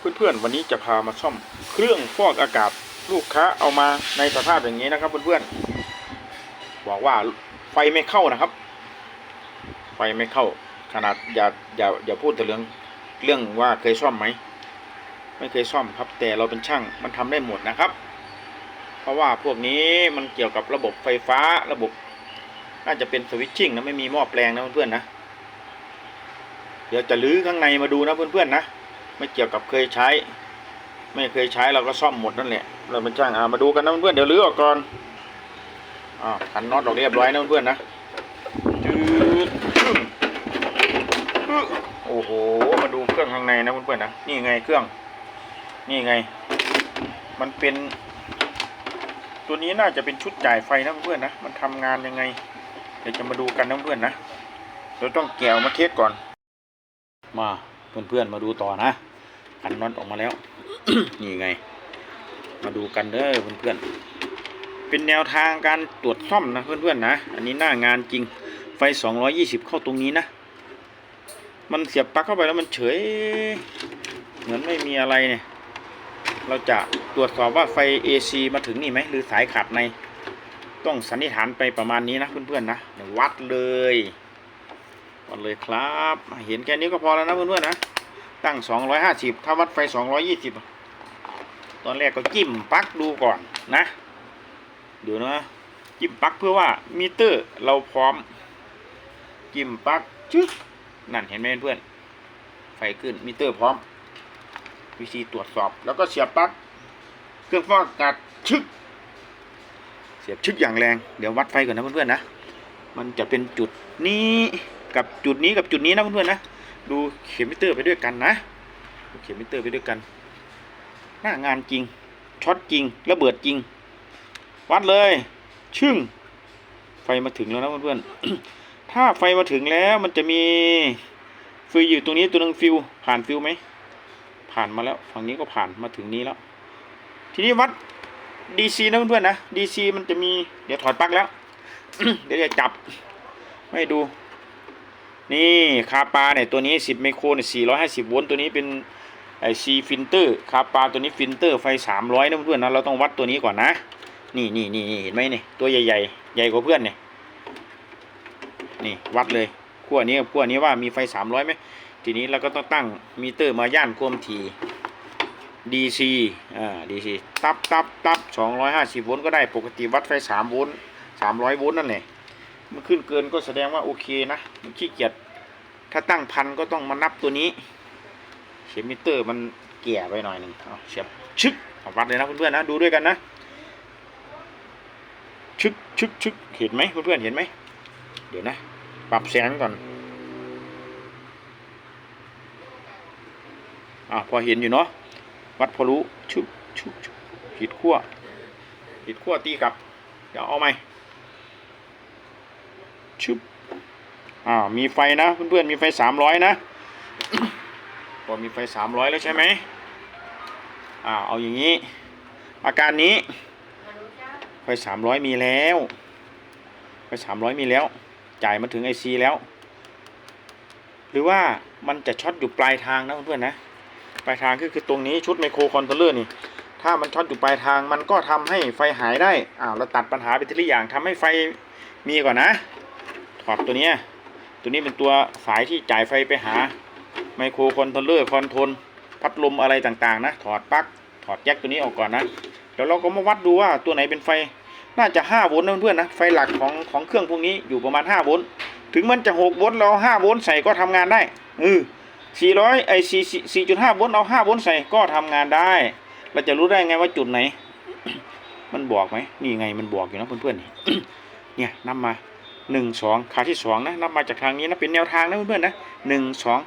เพื่อนๆวันนี้จะพามาซ่อมเครื่องฟอกอากาศลูกค้าเอามาในสภาพอย่างนี้นะครับเพื่อนๆบอกว่าไฟไม่เข้านะครับ ไฟไม่เข้า ขนาดอย่าอย่าอย่าพูดแต่เรื่องเรื่องว่าเคยซ่อมไหมไม่เคยซ่อมครับ แต่เราเป็นช่างมันทำได้หมดนะครับ เพราะว่าพวกนี้มันเกี่ยวกับระบบไฟฟ้าระบบ น่าจะเป็นสวิตชิ่งนะไม่มีหม้อแปลงนะเพื่อนๆนะเดี๋ยวจะลื้อข้างในมาดูนะเพื่อนๆนะ ไม่เกี่ยวกับเคยใช้ ไม่เคยใช้เราก็ซ่อมหมดนั่นแหละเราเป็นช่างอ่ามาดูกันนะเพื่อนเดี๋ยวลื้อออกก่อนอ่าขันน็อตออกเรียบร้อยนะเพื่อนนะจืดโอ้โหมาดูเครื่องข้างในนะเพื่อนๆนะนี่ไงเครื่อง นี่ไง มันเป็น ตัวนี้น่าจะเป็นชุดจ่ายไฟนะเพื่อนๆนะมันทำงานยังไง เดี๋ยวจะมาดูกันนะเพื่อนๆนะเราต้องแกวมาเทสก่อน มาเพื่อนๆมาดูต่อนะ ขันน็อตออกมาแล้ว นี่ไง มาดูกันเด้อเพื่อนๆ เป็นแนวทางการตรวจซ่อมนะเพื่อนๆนะ อันนี้หน้างานจริง ไฟ 220 เข้าตรงนี้นะ มันเสียบปลั๊กเข้าไปแล้วมันเฉย เหมือนไม่มีอะไรเนี่ย เราจะตรวจสอบว่าไฟ AC มาถึงนี่ไหม หรือสายขาดใน ต้องสันนิษฐานไปประมาณนี้นะเพื่อนๆนะ วัดเลยวัดเลยครับ เห็นแค่นี้ก็พอแล้วนะเพื่อนๆนะ ตั้ง 250 ถ้าวัดไฟ 220 ตอนแรกก็จิ้มปลั๊กดูก่อนนะเดี๋ยวนะจิ้มปลั๊กเพื่อว่ามิเตอร์เราพร้อมจิ้มปลั๊กชึกนั่นเห็นไหมเพื่อน ไฟขึ้นมิเตอร์พร้อม วิธีตรวจสอบ แล้วก็เสียบปลั๊กเครื่องฟอกอากาศชึก เสียบชึกอย่างแรง เดี๋ยววัดไฟก่อนนะเพื่อนๆนะ มันจะเป็นจุดนี้กับจุดนี้กับจุดนี้นะเพื่อนๆนะ ดูเข็มมิเตอร์ไปด้วยกันนะดูเข็มมิเตอร์ไปด้วยกัน หน้างานจริงช็อตจริงระเบิดจริง วัดเลย ชึ่ง ไฟมาถึงแล้วนะเพื่อนๆถ้าไฟมาถึงแล้วมันจะมีฟิวอยู่ตรงนี้ตัวหนึงฟิวผ่านฟิวไหมผ่านมาแล้วฝั่งนี้ก็ผ่านมาถึงนี้แล้ว ทีนี้วัด DC นะเพื่อนๆนะ DC มันจะมีเดี๋ยวถอดปลั๊กแล้ว เดี๋ยวจะจับไม่ดู นี่คาปาเนี่ยตัวนี้ 10 ไมโครเนี่ย450 โวลต์ตัวนี้เป็นไอซีฟิลเตอร์คาปาตัวนี้ฟิลเตอร์ไฟ 300นะเพื่อนนะเราต้องวัดตัวนี้ก่อนนะ นี่นี่นี่นี่เห็นไหมนี่ตัวใหญ่ๆใหญ่กว่าเพื่อนเนี่ยนี่วัดเลยขั้วนี้กับขั้วนี้ว่ามีไฟ 300ไหมทีนี้เราก็ต้องตั้งมิเตอร์มาย่านความถี่ DC อ่า DC ตับตับตับ250 โวลต์ก็ได้ปกติวัดไฟ 3 โวลต์300 โวลต์นั่นแหละมันขึ้นเกินก็แสดงว่าโอเคนะมันขี้เกียจ ถ้าตั้งพันก็ต้องมานับตัวนี้เข็มมิเตอร์มันเกี่ยไปหน่อยหนึ่งเอาเสียบชึกเอาวัดเลยนะเพื่อนๆนะดูด้วยกันนะชึกชึกชึกเห็นไหมเพื่อนๆเห็นไหมเดี๋ยวนะ ปรับแสงก่อนอ่าพอเห็นอยู่เนาะวัดพอรู้ชุบชุบชุบผิดขั้วผิดขั้วตีกลับเดี๋ยวเอาไหมชุบ อ่ามีไฟนะเพื่อนๆมีไฟสามร้อยนะพอมีไฟสามร้อยแล้วใช่ไหมอ่าเอาอย่างนี้ อาการนี้ ไฟสามร้อยมีแล้ว ไฟสามร้อยมีแล้ว จ่ายมาถึงไอซีแล้ว หรือว่ามันจะช็อตอยู่ปลายทางนะเพื่อนๆนะปลายทางก็คือตรงนี้ชุดไมโครคอนโทรลเลอร์นี่ถ้ามันช็อตอยู่ปลายทางมันก็ทำให้ไฟหายได้อ้าวเราตัดปัญหาไปทีละอย่างทำให้ไฟมีก่อนนะถอดตัวเนี้ย ตัวนี้เป็นตัวสายที่จ่ายไฟไปหาไมโครคอนโทรลเลอร์คอนโทรลพัดลมอะไรต่างๆนะ ถอดปลั๊กถอดแจ็คตัวนี้ออกก่อนนะเดี๋ยวเราก็มาวัดดูว่าตัวไหนเป็นไฟน่าจะ 5 โวลต์นะเพื่อนๆนะไฟหลักของของเครื่องพวกนี้อยู่ประมาณ 5 โวลต์ถึงมันจะ 6 โวลต์เรา 5 โวลต์ใส่ก็ทำงานได้เออ400ไอ้4 4.5 โวลต์เอา5โวลต์ใส่ก็ทำงานได้ เราจะรู้ได้ไงว่าจุดไหน มันบอกไหมนี่ไงมันบอกอยู่นะเพื่อนๆนี่เนี่ยนับมา หนึ่งสองขาที่สองนะนับมาจากทางนี้นะเป็นแนวทางนะเพื่อนๆนะหนึ่งสอง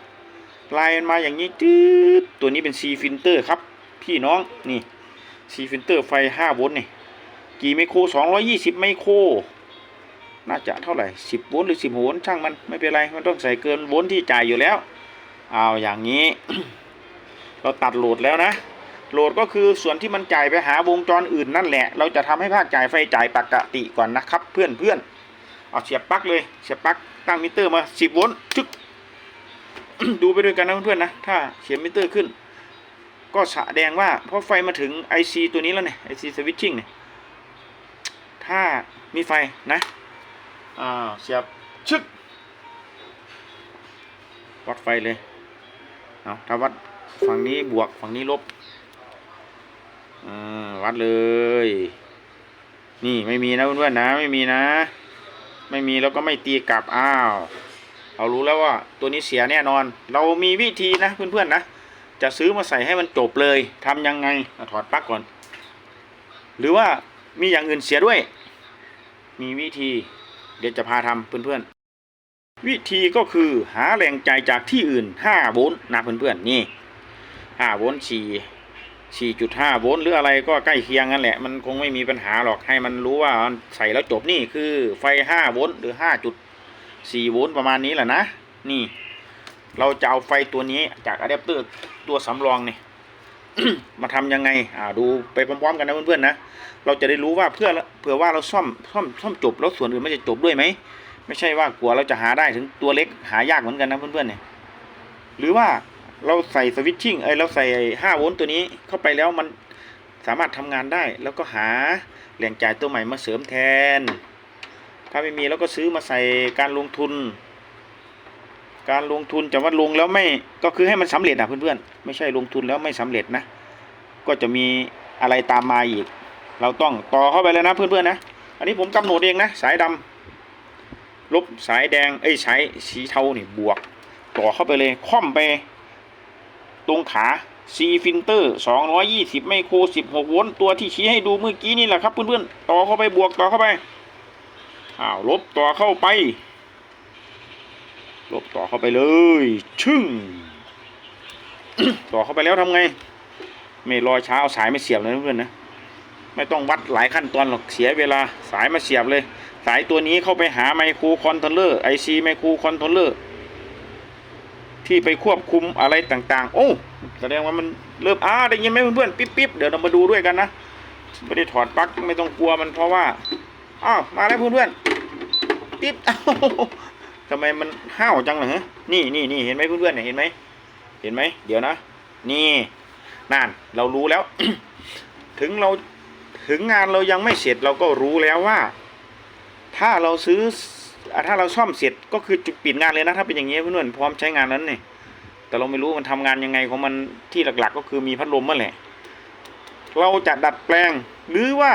ลายมันมาอย่างนี้จืดตัวนี้เป็น C filter ครับ พี่น้องนี่ C filter ไฟ5โวลต์นี่กี่ไมโคร220ไมโครน่าจะเท่าไหร่10โวลต์หรือ10โวลต์ช่างมันไม่เป็นไรมันต้องใส่เกินโวลต์ที่จ่ายอยู่แล้วเอาอย่างนี้ เราตัดโหลดแล้วนะโหลดก็คือส่วนที่มันจ่ายไปหาวงจรอื่นนั่นแหละ เราจะทำให้ภาคจ่ายไฟจ่ายปกติก่อนนะครับ เพื่อนเพื่อน เอาเสียบปลั๊กเลยเสียบปลั๊กตั้งมิเตอร์มา10โวลต์จึ๊กดูไปด้วยกันนะเพื่อนๆนะถ้าเสียบมิเตอร์ขึ้น ก็แสดงว่าเพราะไฟมาถึง IC ตัวนี้แล้วเนี่ย IC switching เนี่ยถ้ามีไฟนะอ่าเสียบชึกวัดไฟเลยเอาถ้าวัดฝั่งนี้บวกฝั่งนี้ลบอวัดเลย นี่ไม่มีนะเพื่อนๆนะ ไม่มีนะ ไม่มีแล้วก็ไม่ตีกลับอ้าวเรารู้แล้วว่าตัวนี้เสียแน่นอน เรามีวิธีนะเพื่อนๆนะ จะซื้อมาใส่ให้มันจบเลยทำยังไงถอดปลั๊กก่อน หรือว่ามีอย่างอื่นเสียด้วย มีวิธีเดี๋ยวจะพาทำเพื่อนๆ วิธีก็คือหาแรงใจจากที่อื่น5โวลต์นะเพื่อนๆนี่5โวลต์4 4.5 โวลต์หรืออะไรก็ใกล้เคียงกันแหละ มันคงไม่มีปัญหาหรอกให้มันรู้ว่าใส่แล้วจบนี่คือไฟ 5 โวลต์หรือ 5.4 โวลต์ประมาณนี้แหละนะ นี่ เราจะเอาไฟตัวนี้จากอะแดปเตอร์ตัวสำรองนี่มาทำยังไง อ่า ดูไปพร้อมๆกันนะเพื่อนๆนะ เราจะได้รู้ว่าเพื่อเผื่อว่าเราซ่อมซ่อมซ่อมจบแล้วส่วนอื่นไม่จะจบด้วยไหม ไม่ใช่ว่ากลัวเราจะหาได้ถึงตัวเล็กหายากเหมือนกันนะเพื่อนๆเนี่ย หรือว่า เราใส่สวิตชิ่งเอ้เราใส่ห้าโวลต์ตัวนี้เข้าไปแล้วมันสามารถทำงานได้ แล้วก็หาแหล่งจ่ายตัวใหม่มาเสริมแทน ถ้าไม่มีเราก็ซื้อมาใส่การลงทุน การลงทุนจะว่าลงแล้วไม่ก็คือให้มันสำเร็จอะเพื่อนๆไม่ใช่ลงทุนแล้วไม่สำเร็จนะ ก็จะมีอะไรตามมาอีก เราต้องต่อเข้าไปเลยนะเพื่อนๆนะ อันนี้ผมกำหนดเองนะ สายดำลบสายแดงเอ้ยสายสีเทานี่บวก ต่อเข้าไปเลยค่อมไป ตรงขา C ฟิลเตอร์220 ไมโคร 16 โวลต์ตัวที่ชี้ให้ดูเมื่อกี้นี่แหละครับเพื่อนๆ ต่อเข้าไปบวกต่อเข้าไป อ้าวลบต่อเข้าไป ลบต่อเข้าไปเลย ชึ่ง ต่อเข้าไปแล้วทำไง ไม่รอช้าเอาสายไม่เสียบเลยเพื่อนๆนะ ไม่ต้องวัดหลายขั้นตอนหรอกเสียเวลาสายมาเสียบเลย สายตัวนี้เข้าไปหาไมโครคอนโทรลเลอร์ไอซีไมโครคอนโทรลเลอร์ ที่ไปควบคุมอะไรต่างๆ โอ้แสดงว่ามันเริ่มอ้าได้ยินไหมเพื่อนๆปิ๊บปิ๊บเดี๋ยวเรามาดูด้วยกันนะไม่ได้ถอดปลั๊กไม่ต้องกลัวมันเพราะว่าอ้าวมาแล้วเพื่อนๆปิ๊บอ้าทำไมมันห้าวจังเหรอฮะนี่นี่นี่เห็นไหมเพื่อนๆเนี่ยเห็นไหมเห็นไหมเดี๋ยวนะ นี่นั่นเรารู้แล้ว ถึงเราถึงงานเรายังไม่เสร็จเราก็รู้แล้วว่า ถ้าเราซื้อ ถ้าเราซ่อมเสร็จก็คือจุดปิดงานเลยนะถ้าเป็นอย่างนี้เพื่อนๆพร้อมใช้งานนั้นเนี่ยแต่เราไม่รู้มันทำงานยังไงของมันที่หลักๆ ก็คือมีพัดลมนั่นแหละ เราจะดัดแปลงหรือว่า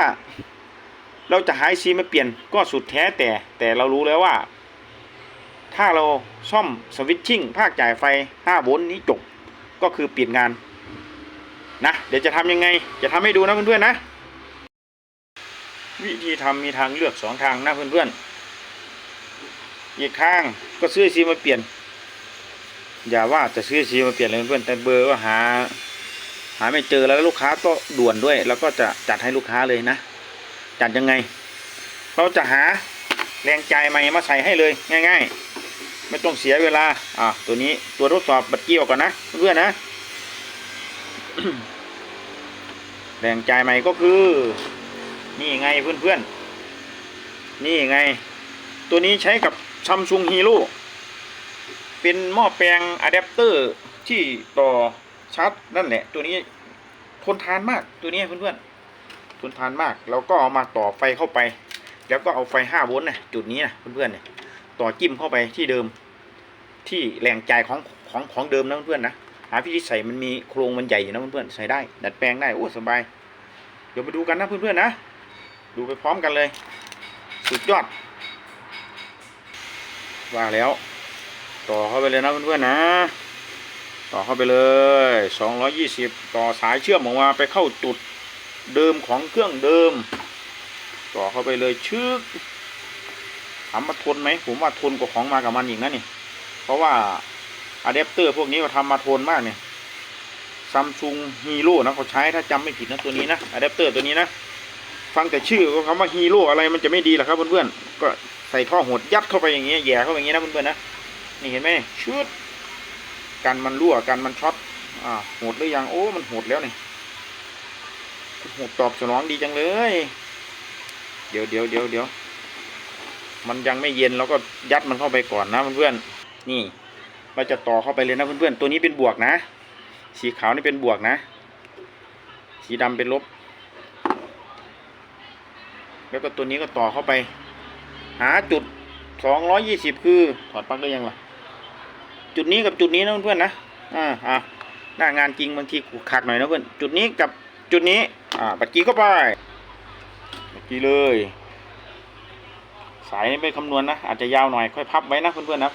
เราจะหายซีมาเปลี่ยนก็สุดแท้แต่แต่เรารู้แล้วว่า ถ้าเราซ่อมสวิตชิ่งภาคจ่ายไฟ5โวลต์นี้จบก็คือปิดงานนะเดี๋ยวจะทำยังไง จะทำให้ดูนะเพื่อนๆนะ วิธีทำมีทางเลือกสองทางนะเพื่อนๆ อีกข้างก็ซื้อซีมาเปลี่ยน อย่าว่าจะซื้อซีมาเปลี่ยนเลยเพื่อนแต่เบอร์ก็หา หาไม่เจอแล้วลูกค้าก็ด่วนด้วย แล้วก็จะจัดให้ลูกค้าเลยนะ จัดยังไง เราจะหาแรงใจใหม่มาใส่ให้เลยง่าย ๆ ไม่ต้องเสียเวลาอะตัวนี้ตัวทดสอบบัตรเกี่ยวก่อนนะเพื่อนนะแรงใจใหม่ก็คือ นี่ไงเพื่อนๆนี่ไง ตัวนี้ใช้กับ ซัมซุงฮีโร่เป็นหม้อแปลงอะแดปเตอร์ที่ต่อชาร์จนั่นแหละ ตัวนี้ทนทานมากตัวนี้เพื่อนๆทนทานมากเราก็เอามาต่อไฟเข้าไป แล้วก็เอาไฟ5โวลต์นะจุดนี้นะเพื่อนๆเนี่ยต่อจิ้มเข้าไปที่เดิมที่แรงจ่ายของของของเดิมนะเพื่อนๆนะหาวิธีใส่มันมีโครงมันใหญ่อยู่นะเพื่อนๆใส่ได้ ดัดแปลงได้โอ้สบาย เดี๋ยวมาดูกันนะเพื่อนๆนะ ดูไปพร้อมกันเลย สุดยอด ว่าแล้ว ต่อเข้าไปเลยนะเพื่อนๆนะ ต่อเข้าไปเลย220 ต่อสายเชื่อมออกมาไปเข้าจุดเดิมของเครื่องเดิม ต่อเข้าไปเลยชึกถามมาทนไหมผมว่าทนกว่าของมากับมันอีกนะนี่ เพราะว่าอะแดปเตอร์พวกนี้ก็ทำมาทนมากเนี่ยซัมซุงฮีโร่นะเขาใช้ถ้าจำไม่ผิดนะตัวนี้นะอะแดปเตอร์ตัวนี้นะ ฟังแต่ชื่อก็คำว่าฮีโร่อะไรมันจะไม่ดีหรอกครับเพื่อนๆก็ ใส่ท่อหดยัดเข้าไปอย่างเงี้ยแย่เข้าไปอย่างเงี้ยนะเพื่อนๆนะนี่เห็นไหมชุดกันมันรั่วกันมันช็อตอ่าหดหรือยังโอ้มันหดแล้วนี่หดตอบสนองดีจังเลย เดี๋ยวเดี๋ยวเดี๋ยวเดี๋ยวมันยังไม่เย็นเราก็ยัดมันเข้าไปก่อนนะเพื่อนๆนี่เราจะต่อเข้าไปเลยนะเพื่อนๆตัวนี้เป็นบวกนะ สีขาวนี่เป็นบวกนะ สีดำเป็นลบ แล้วก็ตัวนี้ก็ต่อเข้าไป หาจุดสองร้อยยี่สิบคือถอดปลั๊กได้ยังล่ะ จุดนี้กับจุดนี้นะเพื่อนนะอ่าอ่าหน้างานจริงบางทีขูขักหน่อยนะเพื่อนจุดนี้กับจุดนี้อ่าปัดกี้เข้าไปปัดกี้เลย สายนี้ไปคำนวณนะอาจจะยาวหน่อยค่อยพับไว้นะเพื่อนๆนะ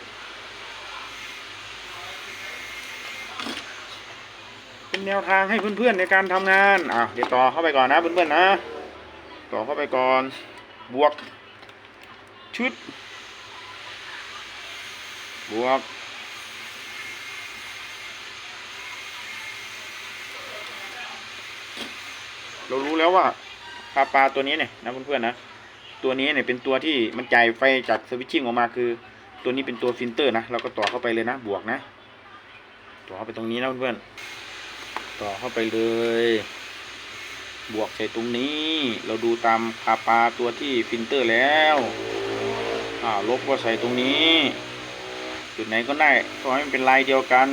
เป็นแนวทางให้เพื่อนๆในการทำงานอ่าเดี๋ยวต่อเข้าไปก่อนนะเพื่อนๆนะ ต่อเข้าไปก่อนบวก ชุดบวกเรารู้แล้วว่าปลาปลาตัวนี้เนี่ยนะเพื่อนๆนะ ตัวนี้เนี่ยเป็นตัวที่มันจ่ายไฟจากสวิตชิ่งออกมาคือ ตัวนี้เป็นตัวฟิลเตอร์นะเราก็ต่อเข้าไปเลยนะบวกนะ ต่อเข้าไปตรงนี้นะเพื่อนๆต่อเข้าไปเลย บวกใส่ตรงนี้ เราดูตามปลาปลาตัวที่ฟิลเตอร์แล้ว อ่าลบก็ใส่ตรงนี้ จุดไหนก็ได้ขอให้มันเป็นลายเดียวกัน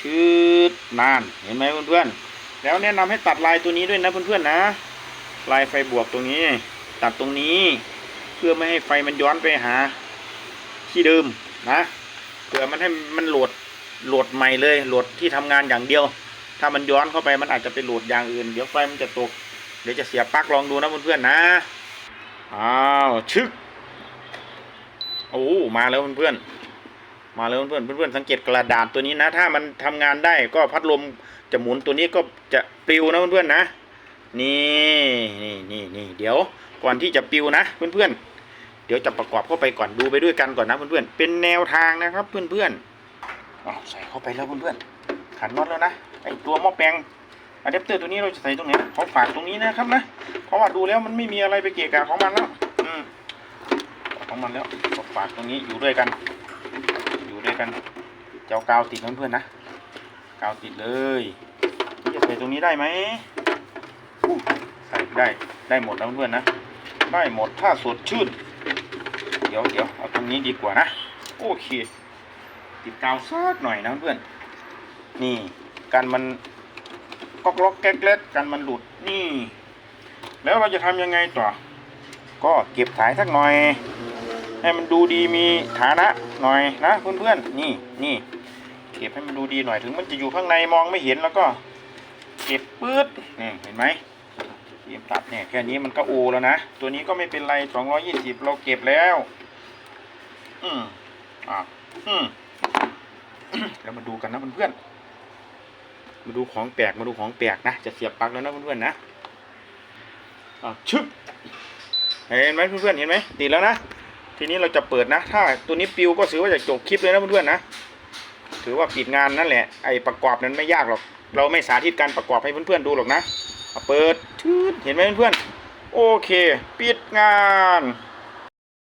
ชืดนานเห็นไหมเพื่อนๆแล้วแนะนำให้ตัดลายตัวนี้ด้วยนะเพื่อนๆนะ ลายไฟบวกตรงนี้ ตัดตรงนี้ เพื่อไม่ให้ไฟมันย้อนไปหา ที่เดิมนะเผื่อมันให้มันโหลดโหลดใหม่เลยโหลดที่ทำงานอย่างเดียว ถ้ามันย้อนเข้าไปมันอาจจะไปโหลดอย่างอื่น เดี๋ยวไฟมันจะตก เดี๋ยวจะเสียปลั๊กลองดูนะเพื่อนๆนะอ้าวชึก โอ้มาแล้วเพื่อนๆมาแล้วเพื่อนๆเพื่อนๆสังเกตกระดาษตัวนี้นะ ถ้ามันทำงานได้ก็พัดลมจะหมุนตัวนี้ก็จะปลิวนะเพื่อนๆนะนี่นี่นี่นี่เดี๋ยวก่อนที่จะปิวนะเพื่อนๆเดี๋ยวจะประกอบเข้าไปก่อนดูไปด้วยกันก่อนนะเพื่อนๆเป็นแนวทางนะครับเพื่อนๆเอาใส่เข้าไปแล้วเพื่อนๆขันน็อตแล้วนะไอตัวหม้อแปลงอะแดปเตอร์ตัวนี้เราจะใส่ตรงไหนเขาฝากตรงนี้นะครับนะเพราะว่าดูแล้วมันไม่มีอะไรไปเกะกะของมันแล้วอืม ของมันแล้วก็ฝากตรงนี้อยู่ด้วยกัน อยู่ด้วยกันเจ้ากาวติดเพื่อนๆนะกาวติดเลยจะใส่ตรงนี้ได้ไหมใส่ได้ได้หมดนะเพื่อนๆนะ ได้หมดถ้าสดชื่นเดี๋ยวเดี๋ยวเอาตรงนี้ดีกว่านะโอเค ติดกาวสักหน่อยนะเพื่อนนี่กันมันก๊อกล็อกแก๊กเล็กกันมันหลุดนี่ แล้วเราจะทำยังไงต่อ ก็เก็บสายสักหน่อย ให้มันดูดีมีฐานะหน่อยนะเพื่อนๆนี่นี่เก็บให้มันดูดีหน่อยถึงมันจะอยู่ข้างในมองไม่เห็นแล้วก็เก็บปื๊ดนี่เห็นไหมเก็บตัดเนี่ยแค่นี้มันก็โอแล้วนะ ตัวนี้ก็ไม่เป็นไรสองร้อยี่สิบเราเก็บแล้ว อืมอะอืมแล้วมาดูกันนะเพื่อนๆมาดูของแปลกมาดูของแปลกนะจะเสียบปลั๊กแล้วนะเพื่อนๆนะอะชึบเห็นไหมเพื่อนๆเห็นไหมติดแล้วนะ ทีนี้เราจะเปิดนะ ถ้าตัวนี้ปิวก็ถือว่าจะจบคลิปเลยนะเพื่อนๆนะ ถือว่าปิดงานนั่นแหละ ไอ้ประกอบนั้นไม่ยากหรอก เราไม่สาธิตการประกอบให้เพื่อนๆดูหรอกนะ เปิดชืดเห็นไหมเพื่อนๆ โอเค ปิดงาน